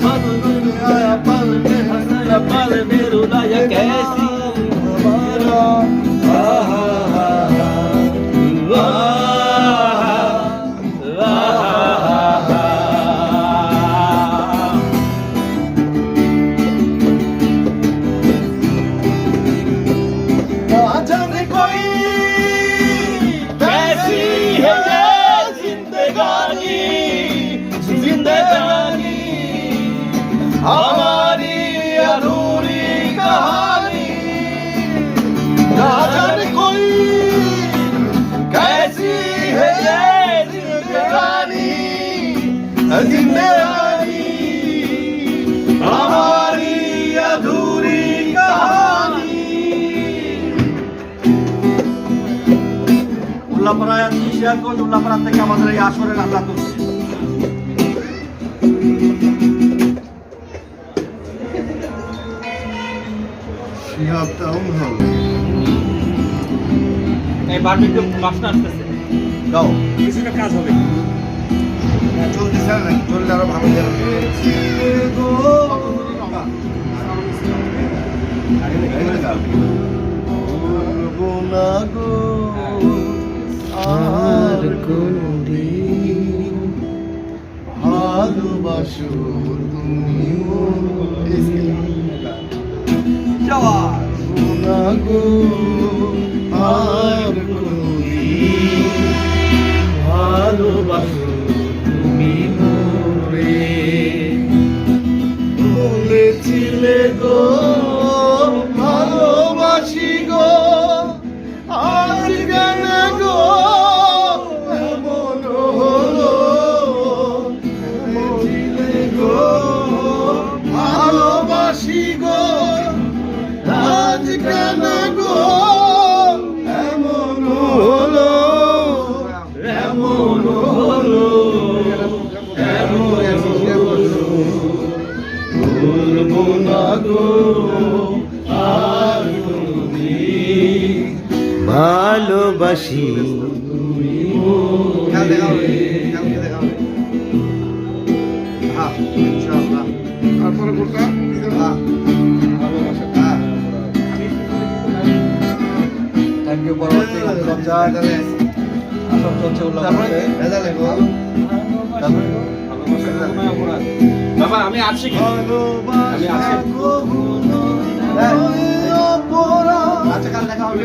पल पल में रुलाया कैसी हमारा हमारी अधूरी कहानी ना जाने कोई कैसी है ये जिंदगानी जिंदगानी हमारी अधूरी कहानी উল্লাপাড়া শিয়ারগঞ্জ উল্লাপাড়া থেকে আমাদের এই আসরের আল্লাহ করছে শিহাব টাউন হল এই বার্বিকিউ মাছটা আসতেছে। গাও কিছুটা কাজ হবে। চলতেছে না চললে আরও ভালো যাবে বলব না গো আর কোনদিন ভালোবাসো তুমি। আর কোনদিন ভালোবাসো তুমি মোরে। বলেছিলে গো, ভালোবাসি গো আজ কেন গো? এমন হলো। বলেছিলে গো, ভালোবাসি গো, আজ কেন ভালোবাসি। হ্যাঁ তারপরে কোনটা হ্যাঁ হ্যাঁ থ্যাংক ইউ পরবর্তী চলছে বাবা আমি আছি। আমি আছি। আচ্ছা কাল দেখা হবে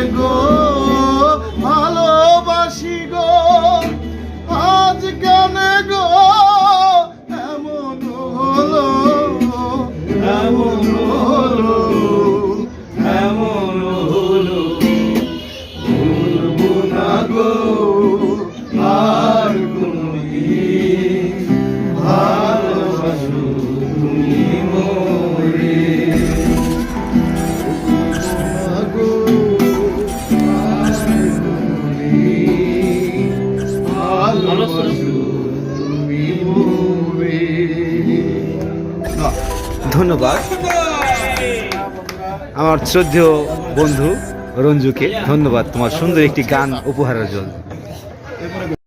বলেছিলে ধন্যবাদ। আমার শ্রদ্ধেয় বন্ধু রঞ্জুকে ধন্যবাদ তোমার সুন্দর একটি গান উপহারের জন্য।